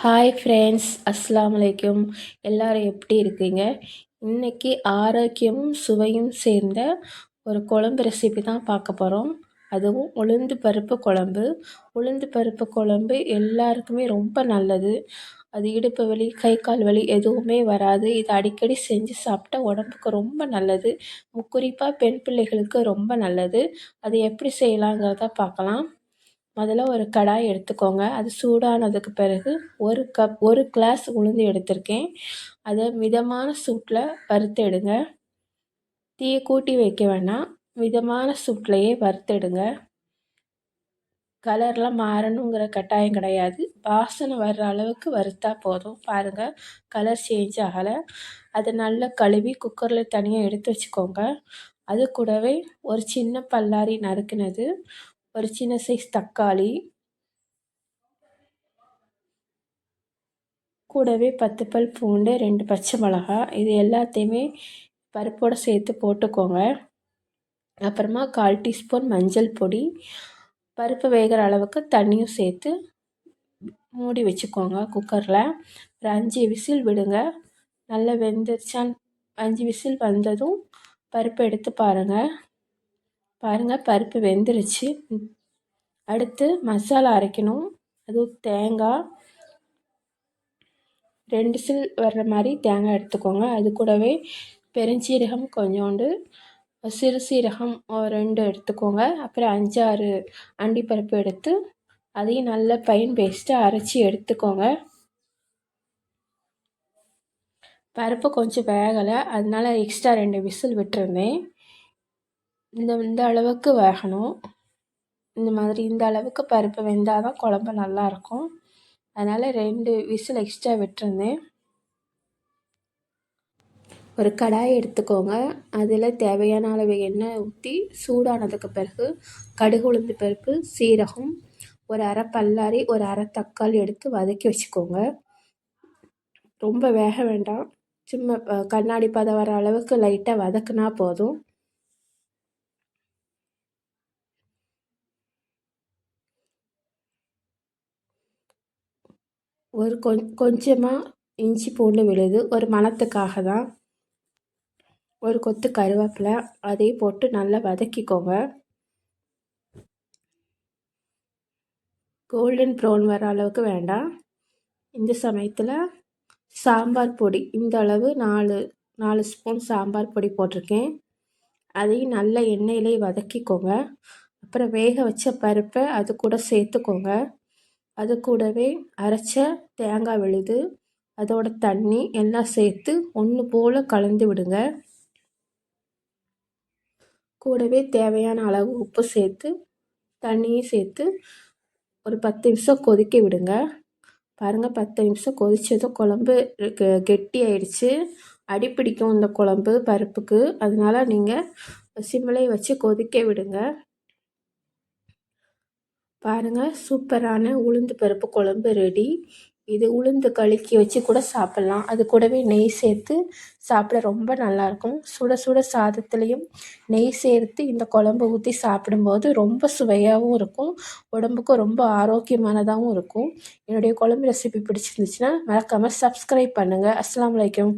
Hi friends அஸ்லாம் வலைக்கும் எல்லாரும் எப்படி இருக்கீங்க? இன்னைக்கு ஆரோக்கியமும் சுவையும் சேர்ந்த ஒரு குழம்பு ரெசிபி தான் பார்க்க போகிறோம் அதுவும் உளுந்து பருப்பு குழம்பு. உளுந்து பருப்பு குழம்பு எல்லாருக்குமே ரொம்ப நல்லது. அது இடுப்பு வலி கை கால் வலி எதுவுமே வராது. இது அடிக்கடி செஞ்சு சாப்பிட்டா உடம்புக்கு ரொம்ப நல்லது. குறிப்பாக பெண் பிள்ளைகளுக்கு ரொம்ப நல்லது. அது எப்படி செய்யலாங்கிறத பார்க்கலாம். முதல்ல ஒரு கடாய் எடுத்துக்கோங்க. அது சூடானதுக்கு பிறகு ஒரு கப் ஒரு கிளாஸ் உளுந்து எடுத்திருக்கேன். அதை மிதமான சூட்டில் வறுத்து எடுங்க தீயை கூட்டி வைக்க வேணாம். மிதமான சூட்லேயே வறுத்தெடுங்க. கலர்லாம் மாறணுங்கிற கட்டாயம் கிடையாது. வாசனை வர்ற அளவுக்கு வறுத்தா போதும். பாருங்கள் கலர் சேஞ்ச் ஆகலை. அதை நல்லா கழுவி குக்கரில் தனியாக எடுத்து வச்சுக்கோங்க. அது கூடவே ஒரு சின்ன பல்லாரி நறுக்குனது. ஒரு சின்ன சைஸ் தக்காளி. கூடவே பத்து பல் பூண்டு ரெண்டு பச்சை மிளகா இது எல்லாத்தையுமே பருப்போடு சேர்த்து போட்டுக்கோங்க. அப்புறமா கால் டீஸ்பூன் மஞ்சள் பொடி. பருப்பு வேகிற அளவுக்கு தண்ணியும் சேர்த்து மூடி வச்சுக்கோங்க குக்கரில். ஒரு அஞ்சு விசில் விடுங்க. நல்லா வெந்துருச்சான் அஞ்சு விசில் வந்ததும் பருப்பு எடுத்து பாருங்கள் பாருங்கள் பருப்பு வெந்துருச்சு. அடுத்து மசாலா அரைக்கணும். அதுவும் தேங்காய் ரெண்டு சில் வர்ற மாதிரி தேங்காய் எடுத்துக்கோங்க. அது கூடவே பெருஞ்சீரகம் கொஞ்சோண்டு சிறு சீரகம் ரெண்டு எடுத்துக்கோங்க. அப்புறம் அஞ்சாறு அண்டிப்பருப்பு எடுத்து அதையும் நல்ல பைன் பேஸ்ட்டாக அரைச்சி எடுத்துக்கோங்க. பருப்பு கொஞ்சம் வேகலை. அதனால் எக்ஸ்ட்ரா ரெண்டு விசில் விட்டுருந்தேன். இந்த இந்த அளவுக்கு வேகணும். இந்த மாதிரி இந்த அளவுக்கு பருப்பு வெந்தால் தான் குழம்பு நல்லாயிருக்கும் அதனால் ரெண்டு விசில் எக்ஸ்ட்ரா விட்டுருந்தேன். ஒரு கடாயை எடுத்துக்கோங்க. அதில் தேவையான அளவு எண்ணெய் ஊற்றி சூடானதுக்கு பிறகு கடுகு உளுந்து பருப்பு சீரகம் ஒரு அரை பல்லாரி ஒரு அரை தக்காளி எடுத்து வதக்கி வச்சுக்கோங்க. ரொம்ப வேக வேண்டாம். சும்மா கண்ணாடி பதம் வர அளவுக்கு லைட்டாக வதக்குனா போதும். ஒரு கொஞ் கொஞ்சமாக இஞ்சி பூண்டு விழுது ஒரு மணத்துக்காக தான் ஒரு கொத்து கருவேப்பிலை அதையும் போட்டு நல்லா வதக்கிக்கோங்க. கோல்டன் ப்ரௌன் வர அளவுக்கு வேண்டாம். இந்த சமயத்தில் சாம்பார் பொடி இந்த அளவு நாலு நாலு ஸ்பூன் சாம்பார் பொடி போட்டிருக்கேன். அதையும் நல்ல எண்ணெயிலே வதக்கிக்கோங்க. அப்புறம் வேக வச்ச பருப்பை அது கூட சேர்த்துக்கோங்க. அது கூடவே அரைச்ச தேங்காய் விழுது அதோட தண்ணி எல்லாம் சேர்த்து ஒன்று போல் கலந்து விடுங்க. கூடவே தேவையான அளவு உப்பு சேர்த்து தண்ணியும் சேர்த்து ஒரு பத்து நிமிஷம் கொதிக்க விடுங்க. பாருங்கள் பத்து நிமிஷம் கொதித்ததும் குழம்பு கெட்டி ஆயிடுச்சு. அடிப்பிடிக்கும் இந்த குழம்பு பருப்புக்கு. அதனால் நீங்கள் சிம்மிலே வச்சு கொதிக்க விடுங்க. பாருங்கள் சூப்பரான உளுந்து பருப்பு குழம்பு ரெடி இது உளுந்து கழுக்கி வச்சு கூட சாப்பிட்லாம். அது கூடவே நெய் சேர்த்து சாப்பிட ரொம்ப நல்லாயிருக்கும். சுட சுட சாதத்துலேயும் நெய் சேர்த்து இந்த குழம்பு ஊற்றி சாப்பிடும்போது ரொம்ப சுவையாகவும் இருக்கும். உடம்புக்கும் ரொம்ப ஆரோக்கியமானதாகவும் இருக்கும். என்னுடைய குழம்பு ரெசிபி பிடிச்சிருந்துச்சுன்னா மறக்காமல் சப்ஸ்கிரைப் பண்ணுங்கள் அஸ்லாம் வலைக்கம்